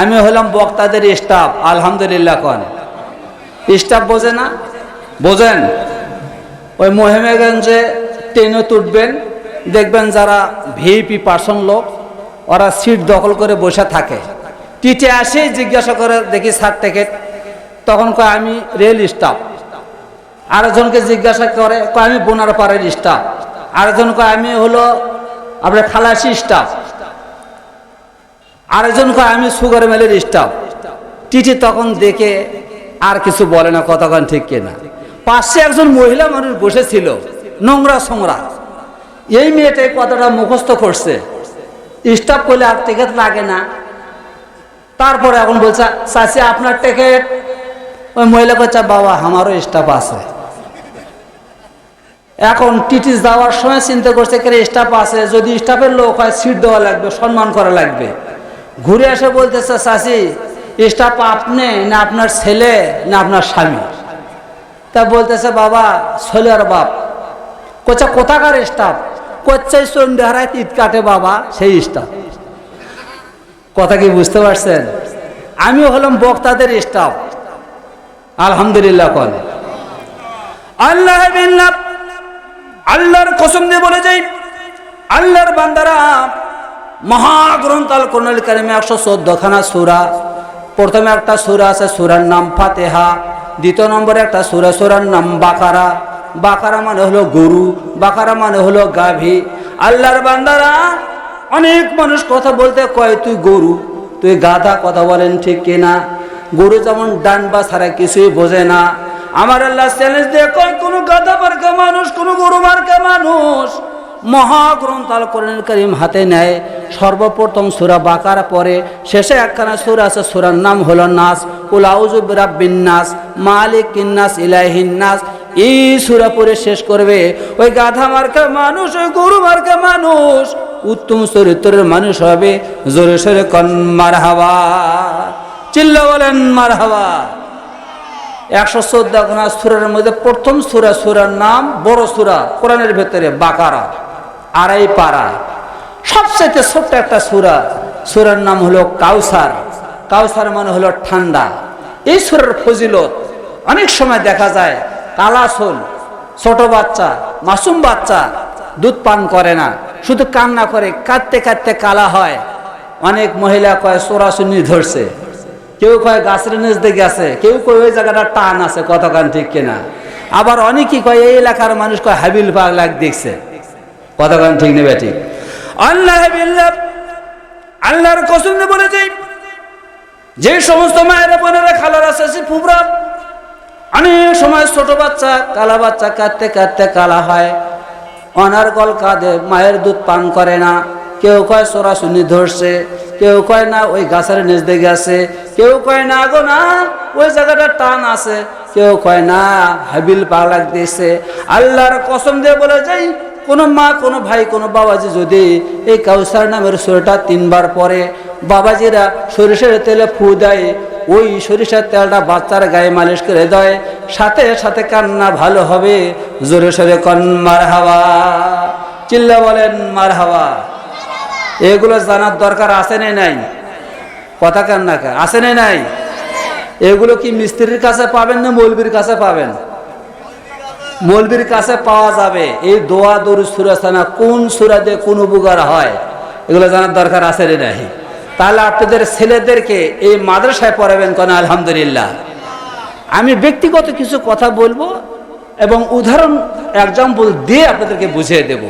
আমি হলাম বক্তাদের স্টাফ, আলহামদুলিল্লাহ কন। স্টাফ বোঝে না? বোঝেন? ওই মহিমেগঞ্জে ট্রেনে তুটবেন, দেখবেন যারা ভিপি পার্সন লোক, ওরা সিট দখল করে বসে থাকে। টিটে আসে, জিজ্ঞাসা করে, দেখি সার্টিফিকেট তখন কয়, আমি রেল স্টাফ আরেকজনকে জিজ্ঞাসা করে, কয়, আমি বোনার পাড়ের স্টাফ আরেকজন কয়, আমি হলো আপনার খালাসি স্টাফ আরেকজন কয়, আমি সুগার মেলের স্টাফ টিটি তখন দেখে আর কিছু বলে না কতক্ষণ ঠিক কিনা। পাশে একজন মহিলা মানুষ বসেছিল, নোংরা সোংরা এই মেয়েটাই কতটা মুখস্থ করছে। স্টাফ করলে আর টিকিট লাগে না। তারপরে এখন বলছে চাষি আপনার টিকিট ওই মহিলা করছে বাবা, আমারও স্টাফ আছে। এখন টিটি যাওয়ার সময় চিন্তা করছে কে স্টাফ আছে? যদি স্টাফের লোক হয় সিট দেওয়া লাগবে, সম্মান করা লাগবে। ঘুরে এসে বলতেছে চাষি স্টাফ আপনি না আপনার ছেলে, না আপনার স্বামী। তা বলতেছে, বাবা, ছেলে আর বাপ। কোচা কোথাকার স্টাফ? কোচ্ছে সন্ধ্যারায় তিত কাটে বাবা, সেই স্টাফ। কথা কি বুঝতে পারছেন? আমি হলাম বক্তাদের স্টাফ। আলহামদুলিল্লাহ কন। আল্লাহ আল্লাহর কসম দিয়ে বলে যাই, আল্লাহর বান্দারা মহাগ্রন্থ আল কারিমে একশো চোদ্দখানা সুরা। প্রথমে একটা সুরা আছে সুরার নাম ফাতেহা, দ্বিতীয় নম্বরে একটা সুরা, সুরার নাম বাকারা। বাকারা মানে হলো গরু, বাকারা মানে হলো গাভী। আল্লাহর বান্দারা অনেক মানুষ কথা বলতে কয়, তুই গরু, তুই গাধা কথা বলেন ঠিক কিনা? গরু যেমন ডান বা ছাড়া কিছুই বোঝে না। আমার আল্লাহ চ্যালেঞ্জ দিয়ে কয়, কোনো গাধা মার্কা মানুষ, কোনো গরু মার্কা মানুষ মহাগ্রন্থ আল কোরআন করিম হাতে নেয়। সর্বপ্রথম সুরা বাকার পরে শেষে একখানা সুর আছে, সুরার নাম হলো নাস। উলাউজুব রাব্বিন মালিক ইন্নাস ইলাহিন নাস এই সুরা পরে শেষ করবে, ওই গাধা মার্কা মানুষ, ওই গরু মার্কা মানুষ। উত্তম চরিত্রের মানুষ হবে, জোরে সোরে কন মার হাওয়া চিল্লা বলেন মার হাওয়া একশো চোদ্দ খানা সুরের মধ্যে প্রথম সুরা, সুরার নাম বড় সুরা, কোরআনের ভেতরে বাকারা, আড়াই পাড়া সবচেয়ে ছোট্ট একটা সুরা। সুরার নাম হলো কাউসার। কাউসার মানে হলো ঠান্ডা। এই সুরের ফজিলত অনেক সময় দেখা যায়, কালাসোল, ছোট বাচ্চা, মাসুম বাচ্চা দুধ পান করে না। শুধু কান্না করে, কাঁদতে কাঁদতে কালা হয়। অনেক মহিলা কয় চোরাচুনি ধরছে। কেউ কয়, গাছের নিচ দিয়ে গেছে কেউ কয়, ওই জায়গাটা টান আছে কতক্ষণ ঠিক কিনা? আবার অনেকেই কয়, এই এলাকার মানুষ কয়, হাবিল পাগলাক দেখছে। কতক্ষণ ঠিক নেবে ঠিক? আল্লাহ আল্লাহর কসম বলে যাই যে সমস্ত মায়েরা বোনেরা খালার আছে ফুবরা অনেক সময় ছোট বাচ্চা, কালা বাচ্চা কাঁদতে কাঁদতে কালা হয়। অনার্গল কাঁদে, মায়ের দুধ পান করে না। কেউ কয় চোরাচুনি ধরছে, কেউ কয় না ওই গাছের নিচ দিয়ে গেছে, কেউ কয় না গো না, ওই জায়গাটা টান আছে, কেউ কয় না হাবিল পালাক দিয়েছে। আল্লাহর কসম দিয়ে বলে যাই কোনো মা, কোনো ভাই, কোনো বাবাজি যদি এই কাউসার নামের সুরটা তিনবার পরে বাবাজিরা সরিষার তেলে ফু দেয়, ওই সরিষার তেলটা বাচ্চার গায়ে মালিশ করে দেয়, সাথে সাথে কান্না ভালো হবে, জোরে সোরে কন মার হাওয়া চিল্লা বলেন মার হাওয়া এগুলো জানার দরকার আছে না নাই? কথা কান্না আছে না নাই? এগুলো কি মিস্ত্রির কাছে পাবেন না মৌলবীর কাছে পাবেন? মৌলবীর কাছে পাওয়া যাবে। এই দোয়া দরু সুরাসানা কোন সুরাতে কোন উপকার হয়? এগুলো জানার দরকার আছে রে নাই? তাহলে আপনাদের ছেলেদেরকে এই মাদ্রাসায় পড়াবেন কেন? আলহামদুলিল্লাহ। আমি ব্যক্তিগত কিছু কথা বলব এবং উদাহরণ এক্সাম্পল দিয়ে আপনাদেরকে বুঝিয়ে দেব।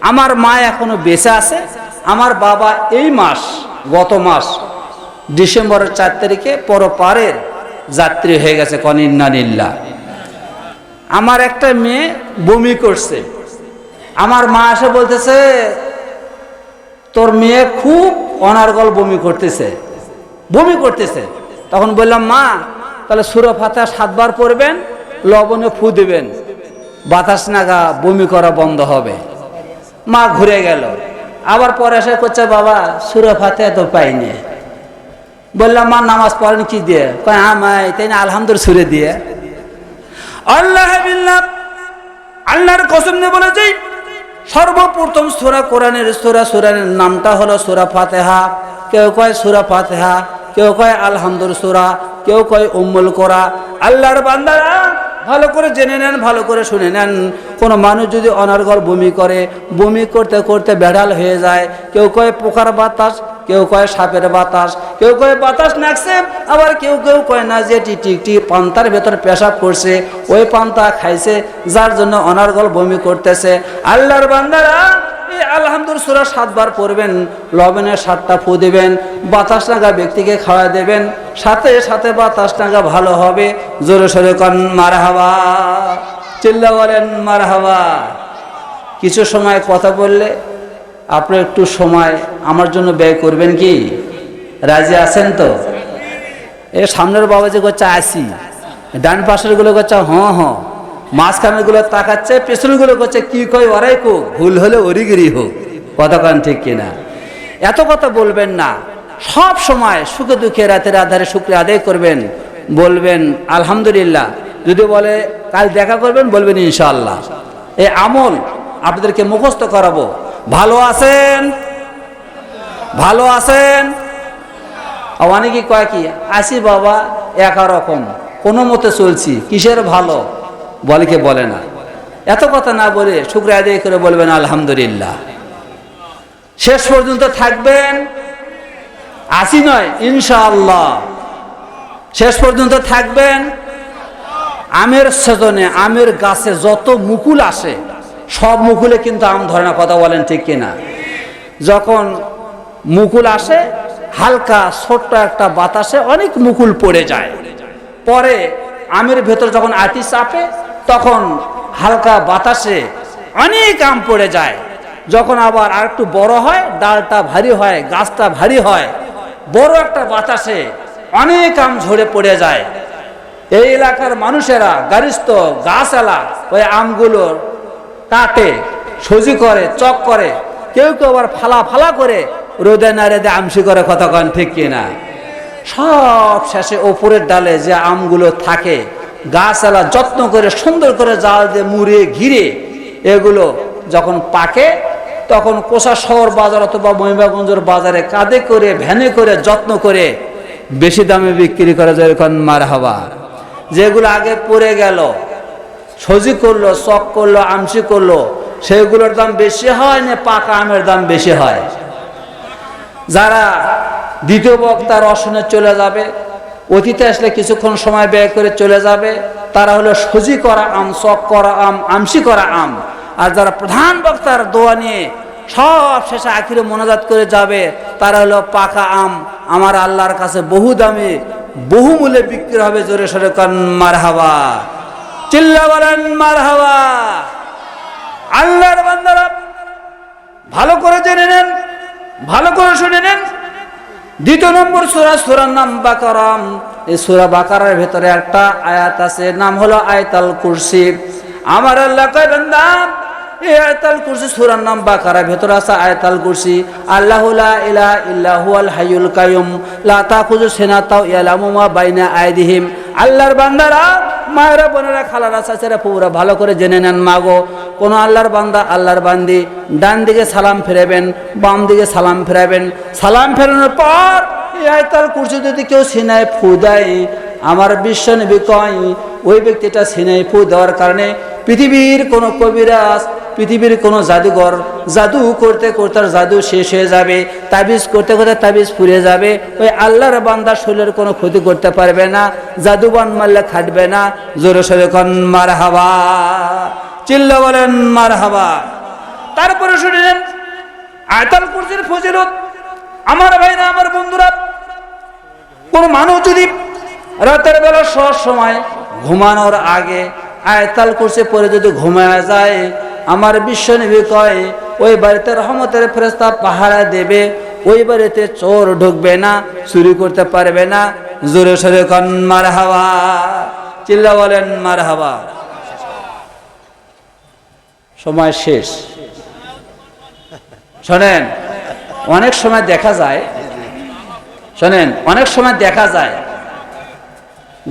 আমার মা এখনও বেঁচে আছে। আমার বাবা এই মাস, গত মাস, ডিসেম্বরের চার তারিখে পরপারের যাত্রী হয়ে গেছে কনিন্নানিল্লা আমার একটা মেয়ে বমি করছে। আমার মা এসে বলতেছে, তোর মেয়ে খুব অনার্গল বমি করতেছে। বমি করতেছে। তখন বললাম, মা, তাহলে সুরো ফাতা সাতবার পড়বেন, লবণে ফু দেবেন। বাতাস নাগা বমি করা বন্ধ হবে। মা ঘুরে গেল। আবার পরে এসে করছে, বাবা সুরো ফাতে তো পাইনি। বললাম, মা, নামাজ পড়েন কি দিয়ে? কয় আমায় তাই না আলহামদুল সুরে দিয়ে। আল্লাহ আল্লাহর কসম বলে যাই সর্বপ্রথম সুরা কোরআনের, সুরা সুরানের নামটা হলো সুরা ফাতেহা। কেউ কয় সুরা ফাতেহা, কেউ কয় আলহামদুল সুরা, কেউ কয় উম্মুল কোরা আল্লাহর বান্দারা ভালো করে জেনে নেন, ভালো করে শুনে নেন। কোনো মানুষ যদি অনর্গল বমি করে, বমি করতে করতে বেড়াল হয়ে যায়, কেউ কয় পোকার বাতাস কেউ কয় সাপের বাতাস, কেউ কয় বাতাস নাকছে, আবার কেউ কেউ কয় না যে টিকটি পান্তার ভেতর পেশাব করছে, ওই পান্তা খাইছে, যার জন্য অনর্গল বমি করতেছে। আল্লাহর বান্দারা আলহামদুল সুরা সাতবার পড়বেন লবণের সাতটা ফু দেবেন বাতাস নাগা ব্যক্তিকে খাওয়া দেবেন, সাথে সাথে বাতাস নাগা ভালো হবে। জোরে সোরে কন মার হাওয়া চিল্লা বলেন মার হাওয়া কিছু সময় কথা বললে আপনি একটু সময় আমার জন্য ব্যয় করবেন কি? রাজি আছেন তো? এ সামনের বাবা যে করছে আসি ডান পাশেরগুলো করছে হ হ, মাঝখানেরগুলো তাকাচ্ছে, পেছনেরগুলো করছে কি কয় ওরাই কো, ভুল হলে ওরিগিরি হোক কতক্ষণ ঠিক কিনা? এত কথা বলবেন না, সব সময় সুখে দুঃখে রাতের আধারে শুক্রিয়া আদায় করবেন, বলবেন আলহামদুলিল্লাহ, যদি বলে কাল দেখা করবেন, বলবেন ইনশাআল্লাহ। এই আমল আপনাদেরকে মুখস্থ করাবো ভালো আছেন? ভালো আছেন? অনেকে কয় কি, আসি বাবা, একা রকম, কোনো মতে চলছি, কিসের ভালো? বলে কে বলে না। এত কথা না বলে শুক্রিয়া আদায় করে বলবেন, আলহামদুলিল্লাহ। শেষ পর্যন্ত থাকবেন? আসি নয়, ইনশাআল্লাহ। শেষ পর্যন্ত থাকবেন? আমের সেজনে, আমের গাছে যত মুকুল আসে সব মুকুলে কিন্তু আম ধরে না, কথা বলেন ঠিক কিনা? যখন মুকুল আসে, হালকা ছোট্ট একটা বাতাসে অনেক মুকুল পড়ে যায়। পরে আমের ভেতর যখন আটি চাপে, তখন হালকা বাতাসে অনেক আম পড়ে যায়। যখন আবার আর একটু বড় হয়, ডালটা ভারী হয়, গাছটা ভারী হয়, বড় একটা বাতাসে অনেক আম ঝরে পড়ে যায়। এই এলাকার মানুষেরা গারিস্থ গাছালা ওই আমগুলো কাটে, সজি করে, চক করে, কেউ কেউ আবার ফালা ফালা করে, রোদে না রেদে আমসি করে কথা কতক্ষণ ঠিক কিনা সব শেষে ওপরের ডালে যে আমগুলো থাকে, গাছালা যত্ন করে, সুন্দর করে জাল দিয়ে মুড়ে ঘিরে, এগুলো যখন পাকে, তখন কোষা শহর বাজার অথবা মহিমাগঞ্জের বাজারে কাঁধে করে, ভ্যানে করে, যত্ন করে বেশি দামে বিক্রি করে, যেরকম মার হওয়া যেগুলো আগে পড়ে গেল সজি করল, চক করল আমসি করল, সেগুলোর দাম বেশি হয় না পাকা আমের দাম বেশি হয়? যারা দ্বিতীয় বক্তার অসনে চলে যাবে, অতীতে আসলে কিছুক্ষণ সময় ব্যয় করে চলে যাবে, তারা হলো সজি করা আম, চক করা আম আমসি করা আম। আর যারা প্রধান বক্তার দোয়া নিয়ে সব শেষে আখিরে মনোজাত করে যাবে, তারা হলো পাকা আম, আমার আল্লাহর কাছে বহু দামে, বহু মূল্যে বিক্রি হবে জোরে সরে কন মার হাওয়া চিল্লা বলেন মার হাওয়া আল্লাহর বান্দারা ভালো করে জেনে নেন, ভালো করে শুনে নেন। দ্বিতীয় নম্বর সুরা সুরার নাম বাকারাম। এই সুরা বাকারার ভেতরে একটা আয়াত আছে, নাম হলো আয়তাল কুরসি। আমার আল্লাহ কয়, বান্দা, এই আয়তাল কুরসি, সুরার নাম বাকারা ভেতরে আছে আয়তাল কুরসি। আল্লাহ লা ইলাহা ইল্লাহু আল হাইয়ুল কাইয়ুম। লা তাখুযু সিনাতাও ইয়ালামু মা বাইনা আইদিহিম। আল্লাহর বান্দারা মায়েরা, বোনেরা, খালারা, চাচারা পুরা ভালো করে জেনে নেন মা গো কোনো আল্লাহর বান্দা, আল্লাহর বান্দি, ডান দিকে সালাম ফেরাবেন, বাম দিকে সালাম ফেরাবেন। সালাম ফেরানোর পর তার কুর্সি যদি কেউ সিনায় ফু দেয়, আমার বিশ্ব নবী কয়, ওই ব্যক্তিটা সিনায় ফু দেওয়ার কারণে পৃথিবীর কোনো কবিরাজ পৃথিবীর কোনো জাদুঘর জাদু করতে করতে জাদু শেষ হয়ে যাবে, তাবিজ করতে করতে তাবিজ ফুরে যাবে, ওই আল্লাহর বান্দা শরীরের কোনো ক্ষতি করতে পারবে না, জাদুবান মারলে খাটবে না। জোরে সোরে কন মার হাওয়া চিল্লা বলেন মার হাওয়া তারপরে শুনলেন আয়তাল কুরসির ফজিলত। আমার ভাইরা, আমার বন্ধুরা, কোন মানুষ যদি রাতের বেলা সব সময় ঘুমানোর আগে আয়তাল কুরসি পরে যদি ঘুমায় যায় আমার বিশ্ব নবী কয়, ওই বাড়িতে রহমতের ফেরেস্তা পাহারা দেবে, ওই বাড়িতে চোর ঢুকবে না, চুরি করতে পারবে না। জোরে সরে কন মার হাওয়া চিল্লা বলেন মার হাওয়া সময় শেষ। শোনেন, অনেক সময় দেখা যায়, শোনেন, অনেক সময় দেখা যায়,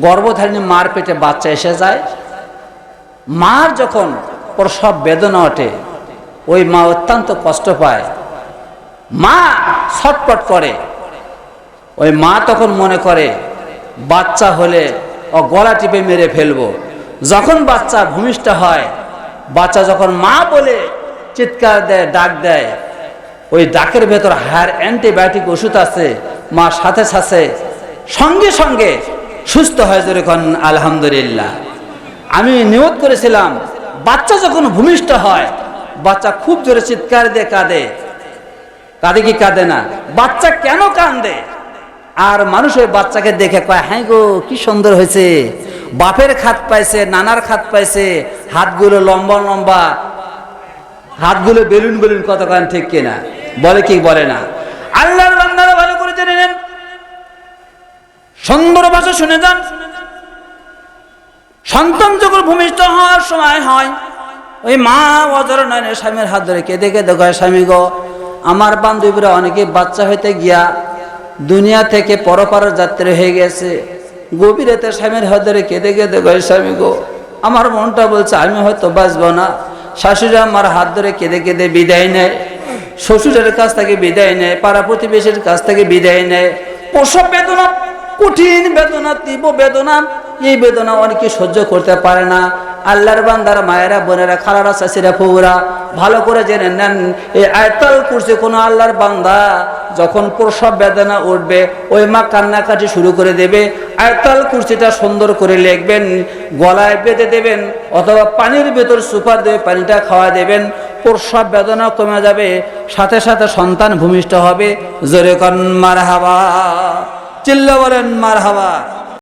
গর্ভধারিণী মার পেটে বাচ্চা এসে যায়। মার যখন প্রসব বেদনা ওঠে। ওই মা অত্যন্ত কষ্ট পায়। মা ছটপট করে। ওই মা তখন মনে করে, বাচ্চা হলে ও গলা টিপে মেরে ফেলব। যখন বাচ্চা ভূমিষ্ঠ হয়, বাচ্চা যখন মা বলে চিৎকার দেয়, ডাক দেয়, ওই ডাকের ভেতর হায়ার অ্যান্টিবায়োটিক ওষুধ আছে, মা সাথে সাথে সঙ্গে সঙ্গে সুস্থ হয়ে যেরকম আলহামদুলিল্লাহ। আমি নিয়োগ করেছিলাম বাচ্চা যখন ভূমিষ্ঠ হয়, বাচ্চা খুব জোরে চিৎকার দিয়ে কাঁদে। কাঁদে কি কাঁদে না? বাচ্চা কেন কান্দে আর মানুষ ওই বাচ্চাকে দেখে কয় হ্যাঁ গো, কি সুন্দর হয়েছে। বাপের খাত পাইছে, নানার খাত পাইছে, হাতগুলো লম্বা লম্বা। হাতগুলো বেলুন বেলুন কত কতক্ষণ ঠিক কিনা বলে কি বলে না? আল্লাহর বান্দারা ভালো করে জেনে নেন। সুন্দর ভাষা শুনে যান। সন্তান যখন ভূমিষ্ঠ হওয়ার সময় হয়। ওই মা অজর নয় স্বামীর হাত ধরে কেঁদে কেঁদে কয়, স্বামী গো, আমার বান্ধবীরা অনেকে বাচ্চা হইতে গিয়া দুনিয়া থেকে পরপার যাত্রী হয়ে গেছে। গভীরেতে স্বামীর হাত ধরে কেঁদে কেঁদে কয়, স্বামী গো, আমার মনটা বলছে আমি হয়তো বাঁচবো না। শাশুড়ি আমার হাত ধরে কেঁদে কেঁদে বিদায় নেয়। শ্বশুরের কাছ থেকে বিদায় নেয়, পাড়া প্রতিবেশীর কাছ থেকে বিদায় নেয়। প্রসব বেদনা, কঠিন বেদনা, তীব্র বেদনা এই বেদনা অনেকে সহ্য করতে পারে না। আল্লাহর বান্দার মায়েরা, বোনেরা, খালারা, চাষিরা ফুরা ভালো করে জেনে নেন, এই আয়তাল করছে কোনো আল্লাহর বান্দা যখন প্রসব বেদনা উঠবে, ওই মা কান্নাকাটি শুরু করে দেবে। আয়তাল কুর্সিটা সুন্দর করে লিখবেন, গলায় বেঁধে দেবেন, অথবা পানির ভেতর সুপার দিয়ে পানিটা খাওয়া দেবেন। প্রসব বেদনা কমে যাবে, সাথে সাথে সন্তান ভূমিষ্ঠ হবে। জোরে কন মার হাবা চিল্লা বলেন মার হাবা